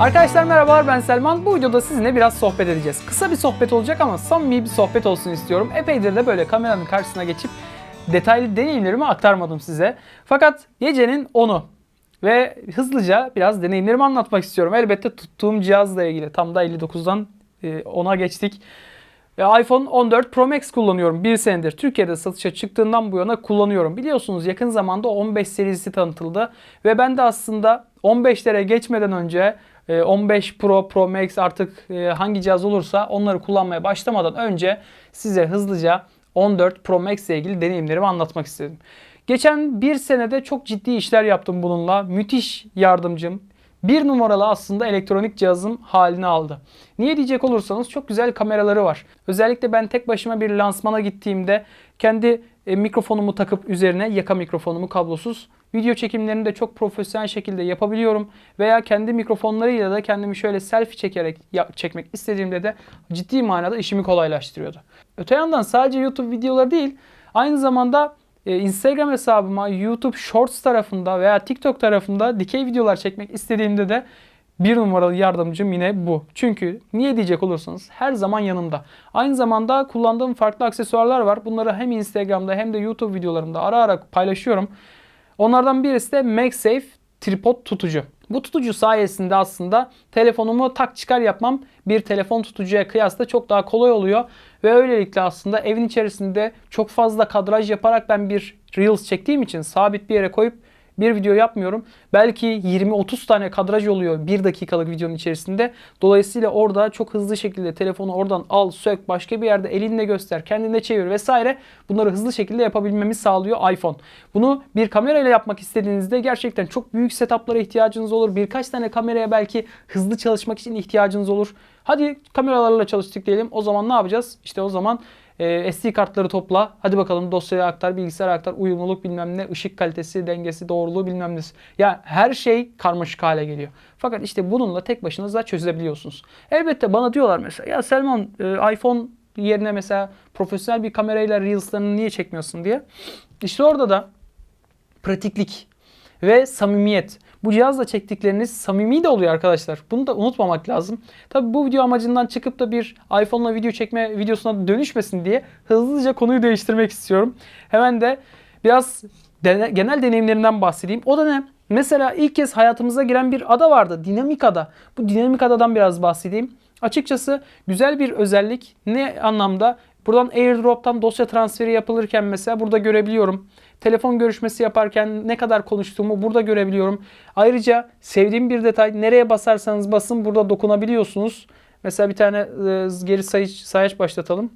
Arkadaşlar merhabalar ben Selman. Bu videoda sizinle biraz sohbet edeceğiz. Kısa bir sohbet olacak ama samimi bir sohbet olsun istiyorum. Epeydir de böyle kameranın karşısına geçip detaylı deneyimlerimi aktarmadım size. Fakat gecenin 10'u ve hızlıca biraz deneyimlerimi anlatmak istiyorum. Elbette tuttuğum cihazla ilgili. Tam da 59'dan e, 10'a geçtik. Ve iPhone 14 Pro Max kullanıyorum. Bir senedir Türkiye'de satışa çıktığından bu yana kullanıyorum. Biliyorsunuz yakın zamanda 15 serisi tanıtıldı. Ve ben de aslında 15'lere geçmeden önce e, 15 Pro, Pro Max artık e, hangi cihaz olursa onları kullanmaya başlamadan önce size hızlıca 14 Pro Max ile ilgili deneyimlerimi anlatmak istedim. Geçen bir senede çok ciddi işler yaptım bununla. Müthiş yardımcım, bir numaralı aslında elektronik cihazım halini aldı. Niye diyecek olursanız çok güzel kameraları var. Özellikle ben tek başıma bir lansmana gittiğimde kendi e, mikrofonumu takıp üzerine yaka mikrofonumu kablosuz video çekimlerini de çok profesyonel şekilde yapabiliyorum. Veya kendi mikrofonlarıyla da kendimi şöyle selfie çekerek çekmek istediğimde de ciddi manada işimi kolaylaştırıyordu. Öte yandan sadece YouTube videoları değil aynı zamanda e, Instagram hesabıma YouTube Shorts tarafında veya TikTok tarafında dikey videolar çekmek istediğimde de bir numaralı yardımcım yine bu. Çünkü niye diyecek olursanız her zaman yanımda. Aynı zamanda kullandığım farklı aksesuarlar var. Bunları hem Instagram'da hem de YouTube videolarımda ara ara paylaşıyorum. Onlardan birisi de MagSafe tripod tutucu. Bu tutucu sayesinde aslında telefonumu tak çıkar yapmam bir telefon tutucuya kıyasla çok daha kolay oluyor. Ve öylelikle aslında evin içerisinde çok fazla kadraj yaparak ben bir Reels çektiğim için sabit bir yere koyup bir video yapmıyorum. Belki 20-30 tane kadraj oluyor 1 dakikalık videonun içerisinde. Dolayısıyla orada çok hızlı şekilde telefonu oradan al, sök, başka bir yerde elinle göster, kendine çevir vesaire. Bunları hızlı şekilde yapabilmemi sağlıyor iPhone. Bunu bir kamerayla yapmak istediğinizde gerçekten çok büyük setuplara ihtiyacınız olur. Birkaç tane kameraya belki hızlı çalışmak için ihtiyacınız olur. Hadi kameralarla çalıştık diyelim. O zaman ne yapacağız? İşte o zaman e, SD kartları topla. Hadi bakalım dosyaya aktar, bilgisayara aktar, uyumluluk bilmem ne, ışık kalitesi, dengesi, doğruluğu bilmem ne. Ya her şey karmaşık hale geliyor. Fakat işte bununla tek başınıza çözebiliyorsunuz. Elbette bana diyorlar mesela ya Selman e, iPhone yerine mesela profesyonel bir kamerayla Reels'larını niye çekmiyorsun diye. İşte orada da pratiklik ve samimiyet. Bu cihazla çektikleriniz samimi de oluyor arkadaşlar. Bunu da unutmamak lazım. Tabi bu video amacından çıkıp da bir iPhone'la video çekme videosuna dönüşmesin diye hızlıca konuyu değiştirmek istiyorum. Hemen de biraz dene- genel deneyimlerimden bahsedeyim. O da ne? Mesela ilk kez hayatımıza giren bir ada vardı. Dinamik ada. Bu dinamik adadan biraz bahsedeyim. Açıkçası güzel bir özellik. Ne anlamda? Buradan AirDrop'tan dosya transferi yapılırken mesela burada görebiliyorum. Telefon görüşmesi yaparken ne kadar konuştuğumu burada görebiliyorum. Ayrıca sevdiğim bir detay nereye basarsanız basın burada dokunabiliyorsunuz. Mesela bir tane e, geri sayış, sayaç başlatalım.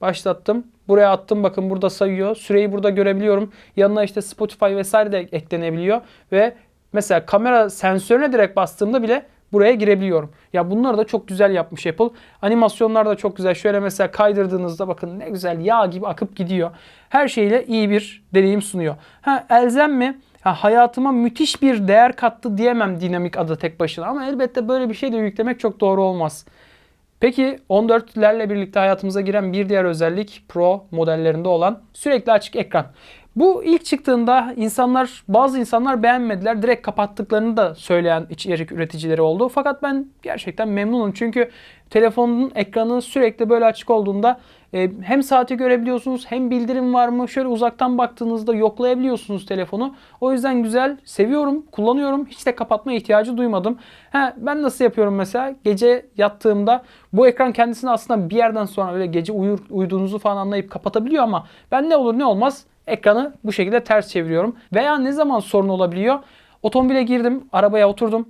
Başlattım. Buraya attım bakın burada sayıyor. Süreyi burada görebiliyorum. Yanına işte Spotify vesaire de eklenebiliyor. Ve mesela kamera sensörüne direkt bastığımda bile buraya girebiliyorum. Ya bunları da çok güzel yapmış Apple. Animasyonlar da çok güzel. Şöyle mesela kaydırdığınızda bakın ne güzel yağ gibi akıp gidiyor. Her şeyle iyi bir deneyim sunuyor. Ha elzem mi? Ha, hayatıma müthiş bir değer kattı diyemem dinamik adı tek başına ama elbette böyle bir şey de yüklemek çok doğru olmaz. Peki 14'lerle birlikte hayatımıza giren bir diğer özellik Pro modellerinde olan sürekli açık ekran. Bu ilk çıktığında insanlar bazı insanlar beğenmediler. Direkt kapattıklarını da söyleyen içerik üreticileri oldu. Fakat ben gerçekten memnunum. Çünkü telefonun ekranı sürekli böyle açık olduğunda e, hem saati görebiliyorsunuz hem bildirim var mı? Şöyle uzaktan baktığınızda yoklayabiliyorsunuz telefonu. O yüzden güzel, seviyorum, kullanıyorum. Hiç de kapatma ihtiyacı duymadım. Ha, ben nasıl yapıyorum mesela? Gece yattığımda bu ekran kendisini aslında bir yerden sonra öyle gece uyur, uyuduğunuzu falan anlayıp kapatabiliyor ama ben ne olur ne olmaz ekranı bu şekilde ters çeviriyorum. Veya ne zaman sorun olabiliyor? Otomobile girdim, arabaya oturdum.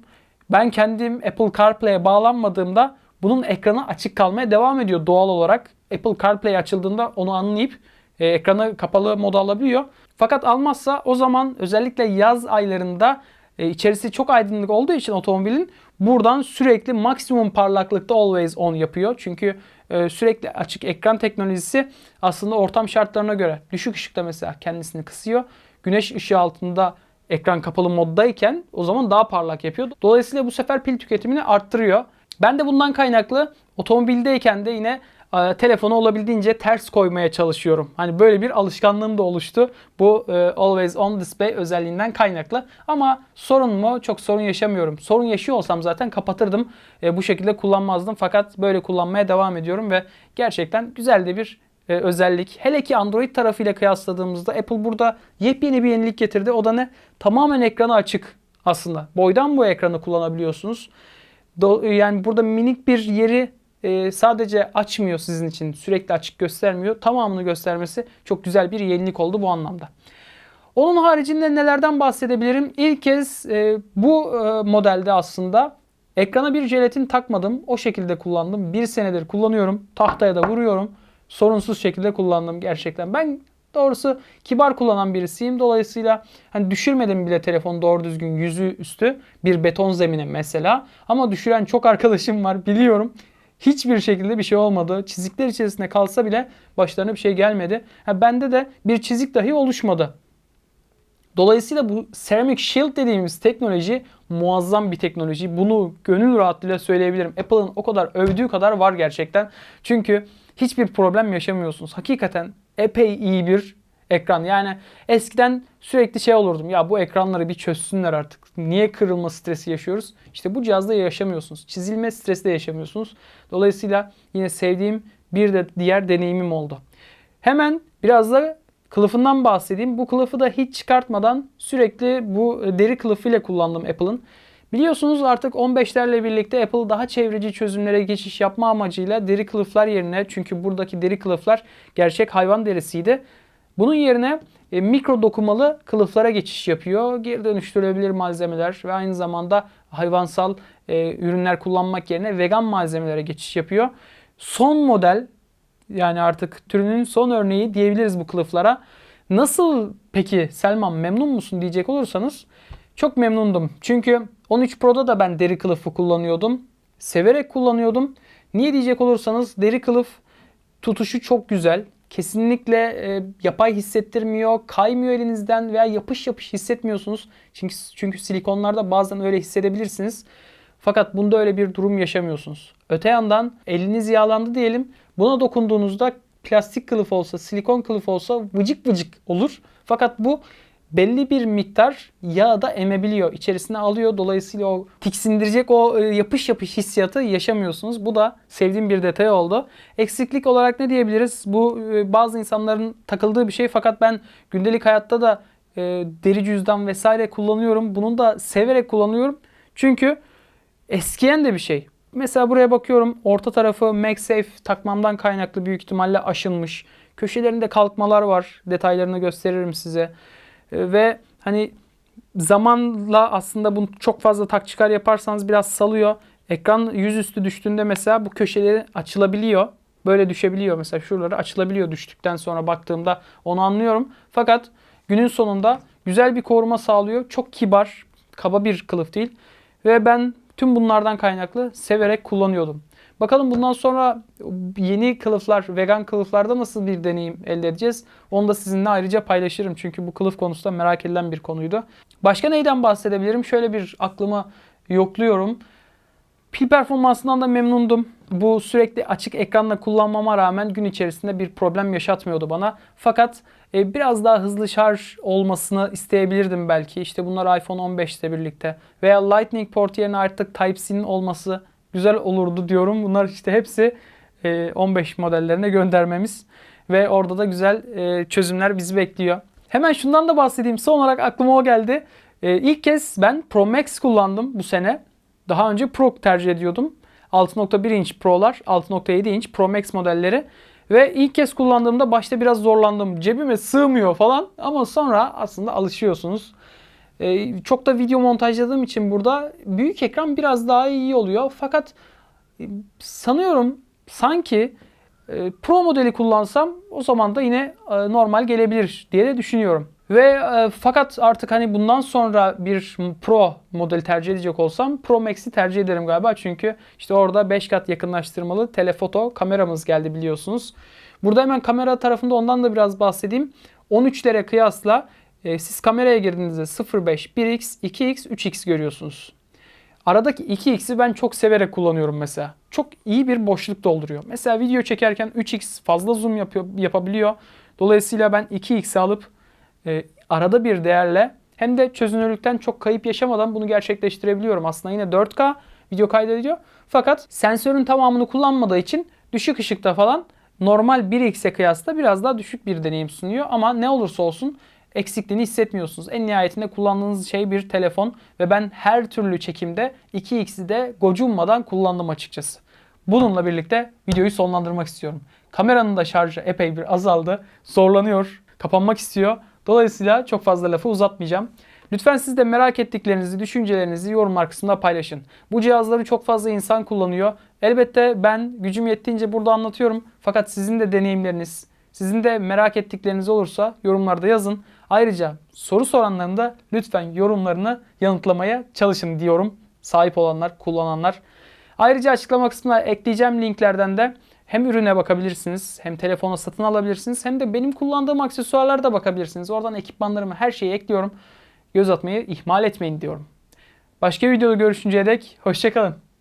Ben kendim Apple CarPlay'e bağlanmadığımda bunun ekranı açık kalmaya devam ediyor doğal olarak. Apple CarPlay açıldığında onu anlayıp e, ekranı kapalı moda alabiliyor. Fakat almazsa o zaman özellikle yaz aylarında e, içerisi çok aydınlık olduğu için otomobilin buradan sürekli maksimum parlaklıkta always on yapıyor. Çünkü e, sürekli açık ekran teknolojisi aslında ortam şartlarına göre düşük ışıkta mesela kendisini kısıyor. Güneş ışığı altında ekran kapalı moddayken o zaman daha parlak yapıyor. Dolayısıyla bu sefer pil tüketimini arttırıyor. Ben de bundan kaynaklı otomobildeyken de yine e, telefonu olabildiğince ters koymaya çalışıyorum. Hani böyle bir alışkanlığım da oluştu. Bu e, Always On Display özelliğinden kaynaklı. Ama sorun mu? Çok sorun yaşamıyorum. Sorun yaşıyor olsam zaten kapatırdım. E, bu şekilde kullanmazdım. Fakat böyle kullanmaya devam ediyorum ve gerçekten güzel de bir özellik. Hele ki Android tarafıyla kıyasladığımızda Apple burada yepyeni bir yenilik getirdi. O da ne? Tamamen ekranı açık aslında. Boydan bu ekranı kullanabiliyorsunuz. Yani burada minik bir yeri e, sadece açmıyor sizin için. Sürekli açık göstermiyor. Tamamını göstermesi çok güzel bir yenilik oldu bu anlamda. Onun haricinde nelerden bahsedebilirim? İlk kez e, bu e, modelde aslında ekrana bir jelatin takmadım. O şekilde kullandım. Bir senedir kullanıyorum. Tahtaya da vuruyorum. Sorunsuz şekilde kullandım gerçekten. Ben doğrusu kibar kullanan birisiyim. Dolayısıyla hani düşürmedim bile telefonu doğru düzgün yüzü üstü bir beton zemine mesela. Ama düşüren çok arkadaşım var biliyorum. Hiçbir şekilde bir şey olmadı. Çizikler içerisinde kalsa bile başlarına bir şey gelmedi. Ha, bende de bir çizik dahi oluşmadı. Dolayısıyla bu Ceramic Shield dediğimiz teknoloji muazzam bir teknoloji. Bunu gönül rahatlığıyla söyleyebilirim. Apple'ın o kadar övdüğü kadar var gerçekten. Çünkü hiçbir problem yaşamıyorsunuz. Hakikaten epey iyi bir ekran. Yani eskiden sürekli şey olurdum. Ya bu ekranları bir çözsünler artık. Niye kırılma stresi yaşıyoruz? İşte bu cihazda yaşamıyorsunuz. Çizilme stresi de yaşamıyorsunuz. Dolayısıyla yine sevdiğim bir de diğer deneyimim oldu. Hemen biraz da kılıfından bahsedeyim. Bu kılıfı da hiç çıkartmadan sürekli bu deri kılıfıyla kullandım Apple'ın. Biliyorsunuz artık 15'lerle birlikte Apple daha çevreci çözümlere geçiş yapma amacıyla deri kılıflar yerine çünkü buradaki deri kılıflar gerçek hayvan derisiydi. Bunun yerine e, mikro dokumalı kılıflara geçiş yapıyor. Geri dönüştürülebilir malzemeler ve aynı zamanda hayvansal e, ürünler kullanmak yerine vegan malzemelere geçiş yapıyor. Son model yani artık türünün son örneği diyebiliriz bu kılıflara. Nasıl peki Selman memnun musun diyecek olursanız çok memnundum. Çünkü 13 Pro'da da ben deri kılıfı kullanıyordum. Severek kullanıyordum. Niye diyecek olursanız deri kılıf tutuşu çok güzel. Kesinlikle e, yapay hissettirmiyor, kaymıyor elinizden veya yapış yapış hissetmiyorsunuz. Çünkü çünkü silikonlarda bazen öyle hissedebilirsiniz. Fakat bunda öyle bir durum yaşamıyorsunuz. Öte yandan eliniz yağlandı diyelim. Buna dokunduğunuzda plastik kılıf olsa, silikon kılıf olsa vıcık vıcık olur. Fakat bu belli bir miktar yağı da emebiliyor. İçerisine alıyor. Dolayısıyla o tiksindirecek o e, yapış yapış hissiyatı yaşamıyorsunuz. Bu da sevdiğim bir detay oldu. Eksiklik olarak ne diyebiliriz? Bu e, bazı insanların takıldığı bir şey fakat ben gündelik hayatta da e, deri cüzdan vesaire kullanıyorum. Bunu da severek kullanıyorum. Çünkü eskiyen de bir şey. Mesela buraya bakıyorum orta tarafı MagSafe takmamdan kaynaklı büyük ihtimalle aşınmış. Köşelerinde kalkmalar var. Detaylarını gösteririm size. Ve hani zamanla aslında bunu çok fazla tak çıkar yaparsanız biraz salıyor. Ekran yüzüstü düştüğünde mesela bu köşeleri açılabiliyor. Böyle düşebiliyor mesela şuraları açılabiliyor düştükten sonra baktığımda onu anlıyorum. Fakat günün sonunda güzel bir koruma sağlıyor. Çok kibar, kaba bir kılıf değil. Ve ben tüm bunlardan kaynaklı severek kullanıyordum. Bakalım bundan sonra yeni kılıflar, vegan kılıflarda nasıl bir deneyim elde edeceğiz? Onu da sizinle ayrıca paylaşırım. Çünkü bu kılıf konusu da merak edilen bir konuydu. Başka neyden bahsedebilirim? Şöyle bir aklımı yokluyorum. Pil performansından da memnundum. Bu sürekli açık ekranla kullanmama rağmen gün içerisinde bir problem yaşatmıyordu bana. Fakat e, biraz daha hızlı şarj olmasını isteyebilirdim belki. İşte bunlar iPhone 15 ile birlikte. Veya Lightning port yerine artık Type-C'nin olması güzel olurdu diyorum. Bunlar işte hepsi e, 15 modellerine göndermemiz. Ve orada da güzel e, çözümler bizi bekliyor. Hemen şundan da bahsedeyim. Son olarak aklıma o geldi. E, ilk kez ben Pro Max kullandım bu sene. Daha önce Pro tercih ediyordum. 6.1 inç Pro'lar, 6.7 inç Pro Max modelleri. Ve ilk kez kullandığımda başta biraz zorlandım. Cebime sığmıyor falan ama sonra aslında alışıyorsunuz. Ee, çok da video montajladığım için burada büyük ekran biraz daha iyi oluyor. Fakat e, sanıyorum sanki e, Pro modeli kullansam o zaman da yine e, normal gelebilir diye de düşünüyorum. Ve e, fakat artık hani bundan sonra bir Pro modeli tercih edecek olsam Pro Max'i tercih ederim galiba. Çünkü işte orada 5 kat yakınlaştırmalı telefoto kameramız geldi biliyorsunuz. Burada hemen kamera tarafında ondan da biraz bahsedeyim. 13'lere kıyasla e, siz kameraya girdiğinizde 0.5, 1x, 2x, 3x görüyorsunuz. Aradaki 2x'i ben çok severek kullanıyorum mesela. Çok iyi bir boşluk dolduruyor. Mesela video çekerken 3x fazla zoom yapıyor, yapabiliyor. Dolayısıyla ben 2x'i alıp e, arada bir değerle hem de çözünürlükten çok kayıp yaşamadan bunu gerçekleştirebiliyorum. Aslında yine 4K video kaydediyor. Fakat sensörün tamamını kullanmadığı için düşük ışıkta falan normal 1x'e kıyasla biraz daha düşük bir deneyim sunuyor. Ama ne olursa olsun eksikliğini hissetmiyorsunuz. En nihayetinde kullandığınız şey bir telefon ve ben her türlü çekimde 2x'i de gocunmadan kullandım açıkçası. Bununla birlikte videoyu sonlandırmak istiyorum. Kameranın da şarjı epey bir azaldı. Zorlanıyor. Kapanmak istiyor. Dolayısıyla çok fazla lafı uzatmayacağım. Lütfen siz de merak ettiklerinizi, düşüncelerinizi yorumlar kısmında paylaşın. Bu cihazları çok fazla insan kullanıyor. Elbette ben gücüm yettiğince burada anlatıyorum. Fakat sizin de deneyimleriniz, sizin de merak ettikleriniz olursa yorumlarda yazın. Ayrıca soru soranların da lütfen yorumlarını yanıtlamaya çalışın diyorum. Sahip olanlar, kullananlar. Ayrıca açıklama kısmına ekleyeceğim linklerden de hem ürüne bakabilirsiniz, hem telefona satın alabilirsiniz, hem de benim kullandığım aksesuarlara da bakabilirsiniz. Oradan ekipmanlarımı, her şeyi ekliyorum. Göz atmayı ihmal etmeyin diyorum. Başka videoda görüşünceye dek hoşçakalın.